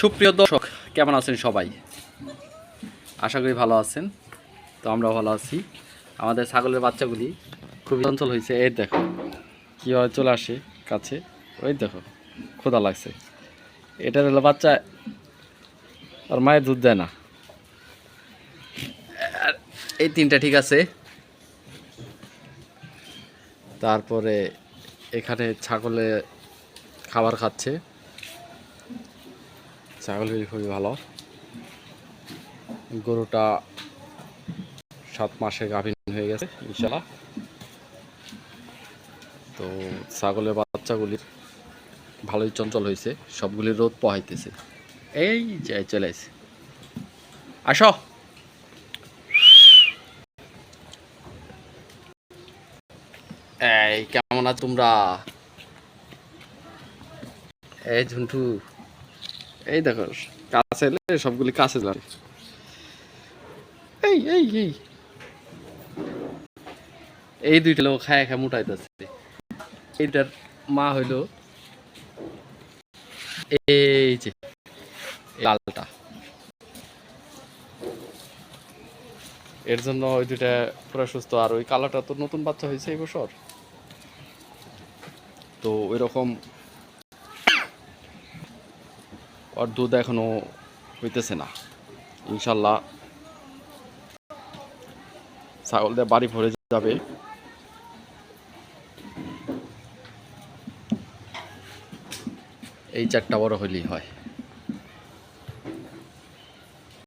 সুপ্রিয় দর্শক, কেমন আছেন সবাই? আশা করি ভালো আছেন। তো আমরাও ভালো আছি। আমাদের ছাগলের বাচ্চাগুলি খুবই চঞ্চল হয়েছে। এই দেখো, কীভাবে চলে আসে কাছে। ওই দেখো, ক্ষুধা লাগছে। এটার হলো বাচ্চা, আর মায়ের দুধ দেয় না। এই তিনটা ঠিক আছে। তারপরে এখানে ছাগলে খাবার খাচ্ছে। ছাগলগুলি খুবই ভালো। গরুটা সাত মাসে গাভীন হয়ে গেছে ইনশাল্লাহ তো ছাগলের বাচ্চাগুলির ভালোই চঞ্চল হয়েছে সবগুলি রোদ পোহাইতেছে। এই চলে এসে আসো। এই কেমন আছো তোমরা? এই ঝুন্টু। এই দেখো, কাছে এলে সবগুলি কাছে যাবে। এই এই এই। এই দুইটা লোক খায় খায় মোটাইতেছে এইটার মা হইল এই যে লালটা। এর জন্য ওই দুইটা পুরো সুস্থ। আর ওই কালোটা তো নতুন বাচ্চা হয়েছে এই বছর। তো ওই রকম ওর দুধ এখনও হইতেছে না। ইনশাল্লাহ ছাগল দিয়ে বাড়ি ভরে যাবে। এই চারটা বড় হইলেই হয়।